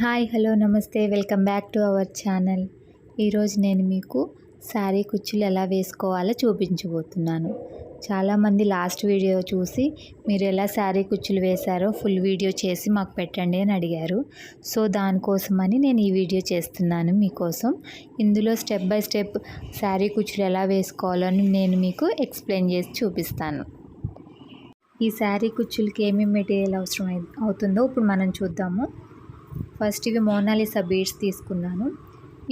Hi hello నమస్తే welcome back to our channel. ఈరోజు నేను మీకు శారీ కుచ్చులు ఎలా వేసుకోవాలో చూపించబోతున్నాను. చాలామంది లాస్ట్ వీడియో చూసి మీరు ఎలా శారీ కుచ్చులు వేశారో ఫుల్ వీడియో చేసి మాకు పెట్టండి అని అడిగారు. సో దానికోసమని నేను ఈ వీడియో చేస్తున్నాను మీకోసం. ఇందులో స్టెప్ బై స్టెప్ శారీ కుచ్చులు ఎలా వేసుకోవాలో నేను మీకు ఎక్స్ప్లెయిన్ చేసి చూపిస్తాను. ఈ శారీ కుచ్చులకి ఏమేమి మెటీరియల్ అవసరం అవుతుందో ఇప్పుడు మనం చూద్దాము. ఫస్ట్ ఇవి మోనాలిసా బీడ్స్ తీసుకున్నాను.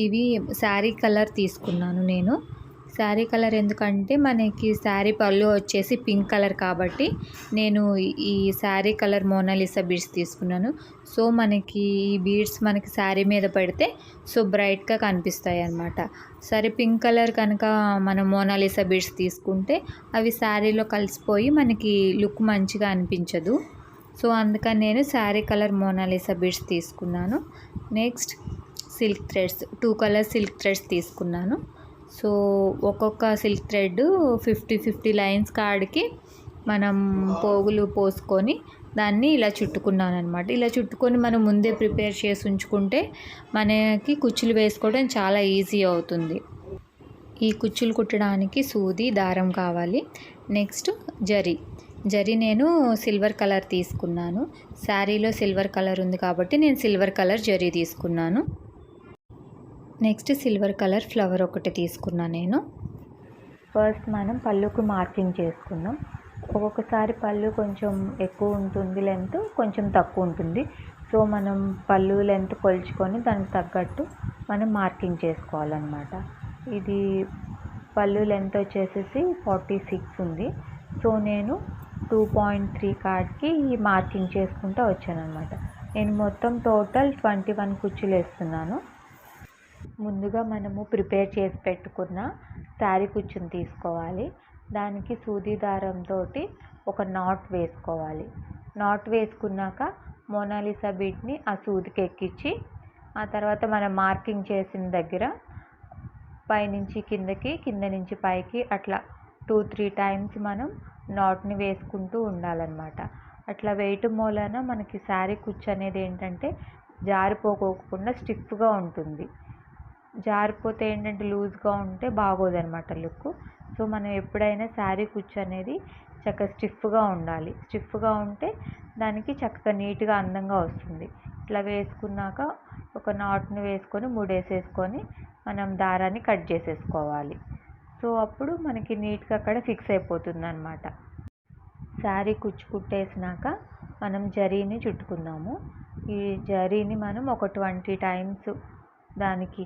ఇవి శారీ కలర్ తీసుకున్నాను నేను. శారీ కలర్ ఎందుకంటే మనకి శారీ పళ్ళు వచ్చేసి పింక్ కలర్ కాబట్టి నేను ఈ sari colour Mona Lisa beads తీసుకున్నాను. సో మనకి ఈ బీడ్స్ మనకి శారీ మీద పెడితే సో బ్రైట్గా కనిపిస్తాయి అన్నమాట. సరే పింక్ కలర్ కనుక మనం మోనాలిసా బీడ్స్ తీసుకుంటే అవి శారీలో కలిసిపోయి మనకి లుక్ మంచిగా అనిపించదు. సో అందుకని నేను sari colour Mona Lisa beads తీసుకున్నాను. Next silk threads two colour silk threads తీసుకున్నాను. సో ఒక్కొక్క silk thread fifty fifty lines కాడికి మనం పోగులు పోసుకొని దాన్ని ఇలా చుట్టుకున్నాను అనమాట ఇలా చుట్టుకొని మనం ముందే ప్రిపేర్ చేసి ఉంచుకుంటే మనకి కుచ్చులు వేసుకోవడం చాలా ఈజీ అవుతుంది. ఈ కుచ్చులు కుట్టడానికి సూది దారం కావాలి. నెక్స్ట్ జరీ. జరీ నేను సిల్వర్ కలర్ తీసుకున్నాను. శారీలో సిల్వర్ కలర్ ఉంది కాబట్టి నేను సిల్వర్ కలర్ జరీ తీసుకున్నాను. నెక్స్ట్ సిల్వర్ కలర్ ఫ్లవర్ ఒకటి తీసుకున్నాను నేను. ఫస్ట్ మనం పళ్ళుకు మార్కింగ్ చేసుకుందాం. ఒక్కొక్కసారి పళ్ళు కొంచెం ఎక్కువ ఉంటుంది లెంత్ కొంచెం తక్కువ ఉంటుంది. సో మనం పళ్ళు లెంత్ కొలుచుకొని దానికి తగ్గట్టు మనం మార్కింగ్ చేసుకోవాలన్నమాట. ఇది పళ్ళు లెంత్ వచ్చేసేసి ఫార్టీ సిక్స్ ఉంది. సో నేను టూ పాయింట్ త్రీ కార్డ్కి మార్కింగ్ చేసుకుంటూ వచ్చానమాట నేను మొత్తం టోటల్ ట్వంటీ వన్ కుర్చీలు వేస్తున్నాను. ముందుగా మనము ప్రిపేర్ చేసి పెట్టుకున్న శారీ కుచ్చుని తీసుకోవాలి. దానికి సూది దారంతో ఒక నాట్ వేసుకోవాలి. నాట్ వేసుకున్నాక మోనాలిసా బీట్ని ఆ సూదికి ఎక్కించి ఆ తర్వాత మనం మార్కింగ్ చేసిన దగ్గర పైనుంచి కిందకి కింద నుంచి పైకి అట్లా టూ త్రీ టైమ్స్ మనం నాట్ని వేసుకుంటూ ఉండాలన్నమాట. అట్లా వేయటం మూలన మనకి శారీ కుచ్చు అనేది ఏంటంటే జారిపోకోకుండా స్టిఫ్గా ఉంటుంది. జారిపోతే ఏంటంటే లూజ్గా ఉంటే బాగోదన్నమాట లుక్ సో మనం ఎప్పుడైనా శారీ కుచ్చు అనేది చక్కగా స్టిఫ్గా ఉండాలి. స్టిఫ్గా ఉంటే దానికి చక్కగా నీట్గా అందంగా వస్తుంది. ఇట్లా వేసుకున్నాక ఒక నాట్ని వేసుకొని ముడేసేసుకొని మనం దారాన్ని కట్ చేసేసుకోవాలి. సో అప్పుడు మనకి నీట్గా అక్కడ ఫిక్స్ అయిపోతుంది అనమాట శారీ కుచ్చు కుట్టేసినాక మనం జరీని చుట్టుకుందాము. ఈ జరీని మనం ఒక ట్వంటీ టైమ్స్ దానికి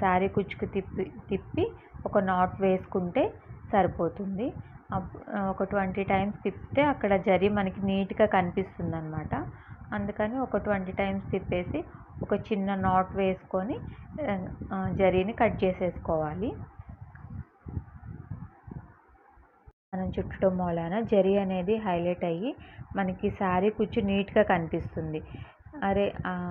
శారీ కుచ్చుకు తిప్పి తిప్పి ఒక నాట్ వేసుకుంటే సరిపోతుంది. అప్- ఒక ట్వంటీ టైమ్స్ తిప్పితే అక్కడ జరీ మనకి నీట్గా కనిపిస్తుంది అనమాట అందుకని ఒక ట్వంటీ టైమ్స్ తిప్పేసి ఒక చిన్న నాట్ వేసుకొని జరీని కట్ చేసేసుకోవాలి. మనం చుట్టడం మూలాన జరీ అనేది హైలైట్ అయ్యి మనకి శారీ కుచ్చు నీట్గా కనిపిస్తుంది. అరే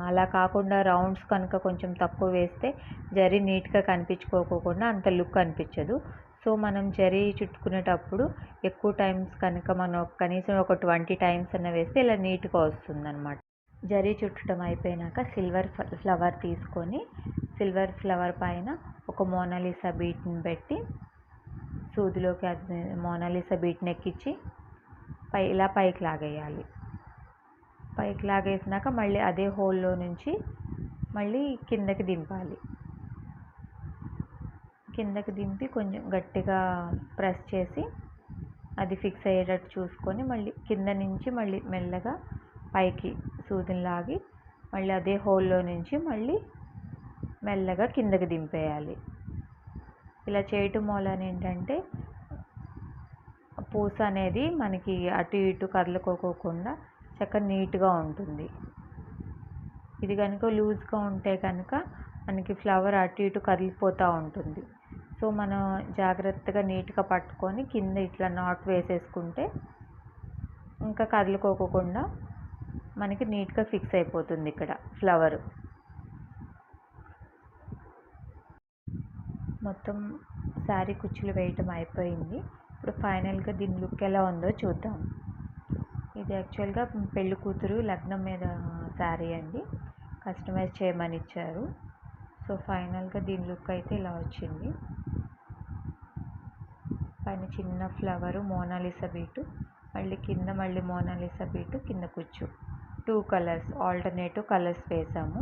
అలా కాకుండా రౌండ్స్ కనుక కొంచెం తక్కువ వేస్తే జరీ నీట్గా కనిపించుకోకుండా అంత లుక్ అనిపించదు. సో మనం జరీ చుట్టుకునేటప్పుడు ఎక్కువ టైమ్స్ కనుక మనం కనీసం ఒక ట్వంటీ టైమ్స్ అన్న వేస్తే ఇలా నీట్గా వస్తుంది అనమాట జరీ చుట్టడం అయిపోయినాక సిల్వర్ ఫ్లవర్ తీసుకొని సిల్వర్ ఫ్లవర్ పైన ఒక మోనాలిసా బీట్ని పెట్టి సూదిలోకి అది మోనాలిసా బీట్ని ఎక్కించి పై ఇలా పైకి లాగేయాలి. పైకి లాగేసినాక మళ్ళీ అదే హోల్లో నుంచి మళ్ళీ కిందకి దింపాలి. కిందకి దింపి కొంచెం గట్టిగా ప్రెస్ చేసి అది ఫిక్స్ అయ్యేటట్టు చూసుకొని మళ్ళీ కింద నుంచి మళ్ళీ మెల్లగా పైకి సూదిని లాగి మళ్ళీ అదే హోల్లో నుంచి మళ్ళీ మెల్లగా కిందకి దింపేయాలి. ఇలా చేయటం మూలన ఏంటంటే పూస అనేది మనకి అటు ఇటు కదలుకోకుండా చక్కగా నీట్గా ఉంటుంది. ఇది కనుక లూజ్గా ఉంటే కనుక మనకి ఫ్లవర్ అటు ఇటు కదిలిపోతూ ఉంటుంది. సో మనం జాగ్రత్తగా నీట్గా పట్టుకొని కింద ఇట్లా నాట్ వేసేసుకుంటే ఇంకా కదులుకోకుండా మనకి నీట్గా ఫిక్స్ అయిపోతుంది ఇక్కడ ఫ్లవర్. మొత్తం శారీ కుచ్చులు వేయటం అయిపోయింది. ఇప్పుడు ఫైనల్గా దీని లుక్ ఎలా ఉందో చూద్దాం. ఇది యాక్చువల్గా పెళ్ళి కూతురు లగ్నం మీద శారీ అండి. కస్టమైజ్ చేయమని ఇచ్చారు. సో ఫైనల్గా దీని లుక్ అయితే ఇలా వచ్చింది. పైన చిన్న ఫ్లవరు మోనాలిసా బీటు మళ్ళీ కింద మళ్ళీ మోనాలిసా బీటు కింద కుచ్చు. టూ కలర్స్ ఆల్టర్నేటివ్ కలర్స్ వేసాము.